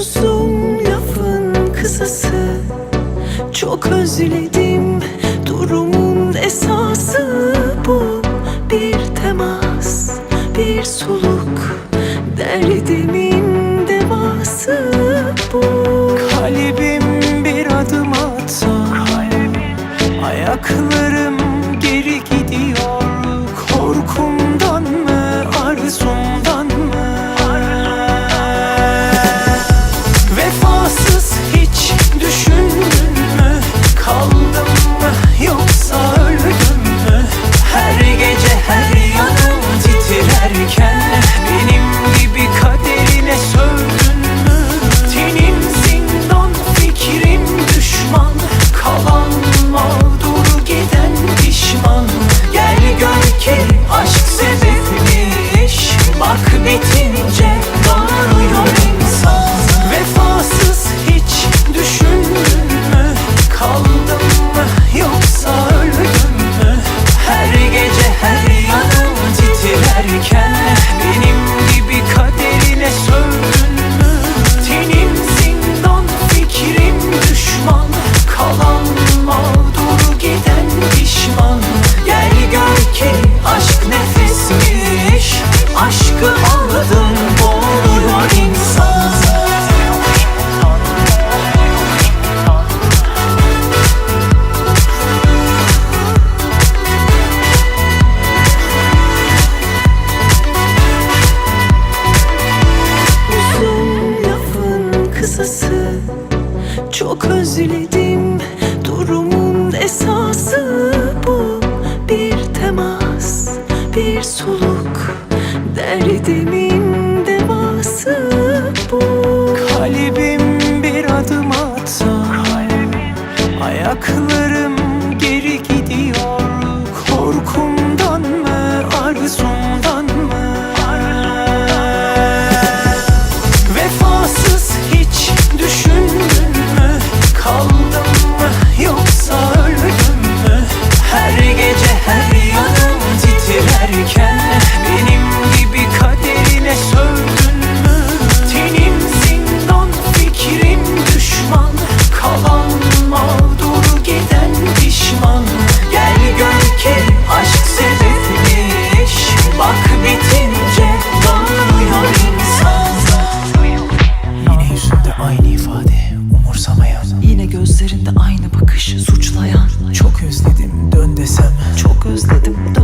uzun lafın kısası. Çok özledim durumun esası Bu. Bir temas, bir soluk Derdimin devası bu. Kalbim bir adım atsa Ayaklarım geri gidiyor. bir soluk. Derdimin devası bu. Kalbim bir adım atsa Ayaklarım Çok özledim dön desem. Çok özledim dön